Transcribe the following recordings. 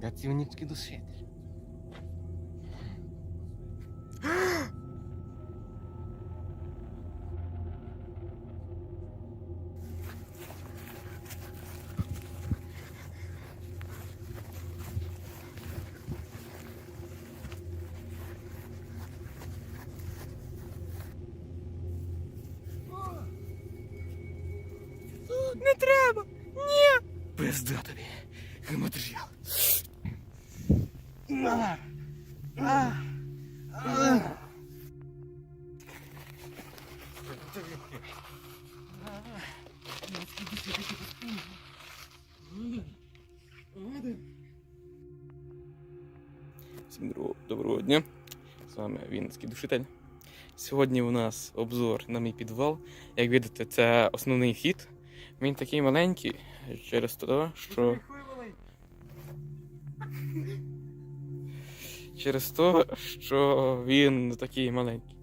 Працівнички душитель. Не треба! Ні! Пизда тобі. Матеріал. Всім доброго, дня. З вами Вінницький душитель. Сьогодні у нас обзор на мій підвал. Як бачите, це основний вхід. Він такий маленький через те, що. Через те, що він такий маленький.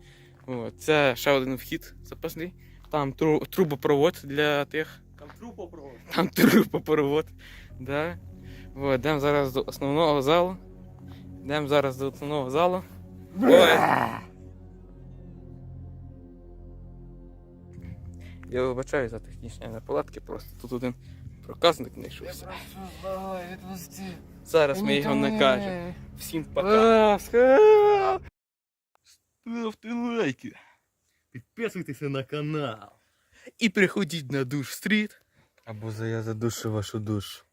От. Це ще один вхід запасний. Там тру- трубопровод для тих. Там трупопровод. Там трубопровод. Да. От, йдемо зараз до основного залу. Йдемо зараз до основного залу. Ой. Я вибачаю за технічні неполадки, просто тут один проказник знайшовся. Зараз ми його накажемо. Всім пока. Ставте лайки. Підписуйтеся на канал. І приходіть на душ стріт. Або за я задушу вашу душу.